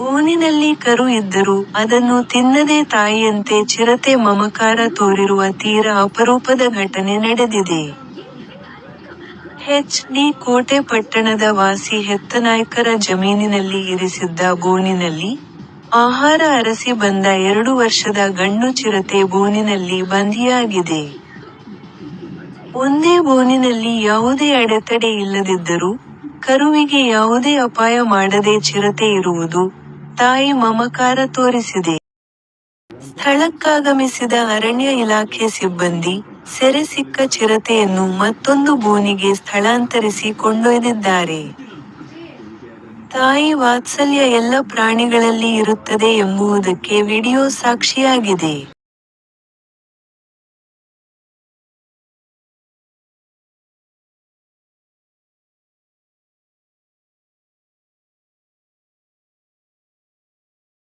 ಬೋನಿನಲ್ಲಿ ಕರು ಇದ್ದರೂ ಅದನ್ನು ತಿನ್ನದೆ ತಾಯಿಯಂತೆ ಚಿರತೆ ಮಮಕಾರ ತೋರಿರುವ ತೀರ ಅಪರೂಪದ ಘಟನೆ ನಡೆದಿದೆ. ಎಚ್. ಡಿ. ಕೋಟೆ ಪಟ್ಟಣದ ವಾಸಿ ಹೆತ್ತನಾಯ್ಕರ ಜಮೀನಿನಲ್ಲಿ ಇರಿಸಿದ್ದ ಬೋನಿನಲ್ಲಿ, ಆಹಾರ ಅರಸಿ ಬಂದ ಎರಡು ವರ್ಷದ ಗಂಡು ಚಿರತೆ ಬೋನಿನಲ್ಲಿ ಬಂಧಿಯಾಗಿದೆ. ಒಂದೇ ಬೋನಿನಲ್ಲಿ ಯಾವುದೇ ಅಡೆತಡೆ ಇಲ್ಲದಿದ್ದರೂ, ಕರುವಿಗೆ ಯಾವುದೇ ಅಪಾಯ ಮಾಡದೆ ಚಿರತೆ ಇರುವುದು, ತಾಯಿ ಮಮಕಾರ ತೋರಿಸಿದೆ. ಸ್ಥಳಕ್ಕಾಗಮಿಸಿದ ಅರಣ್ಯ ಇಲಾಖೆ ಸಿಬ್ಬಂದಿ, ಸೆರೆ ಸಿಕ್ಕ ಚಿರತೆಯನ್ನು ಮತ್ತೊಂದು ಬೋನಿಗೆ ಸ್ಥಳಾಂತರಿಸಿ ಕೊಂಡೊಯ್ದಿದ್ದಾರೆ. ತಾಯಿ ವಾತ್ಸಲ್ಯ ಎಲ್ಲ ಪ್ರಾಣಿಗಳಲ್ಲಿ ಇರುತ್ತದೆ ಎಂಬುವುದಕ್ಕೆ ವಿಡಿಯೋ ಸಾಕ್ಷಿಯಾಗಿದೆ.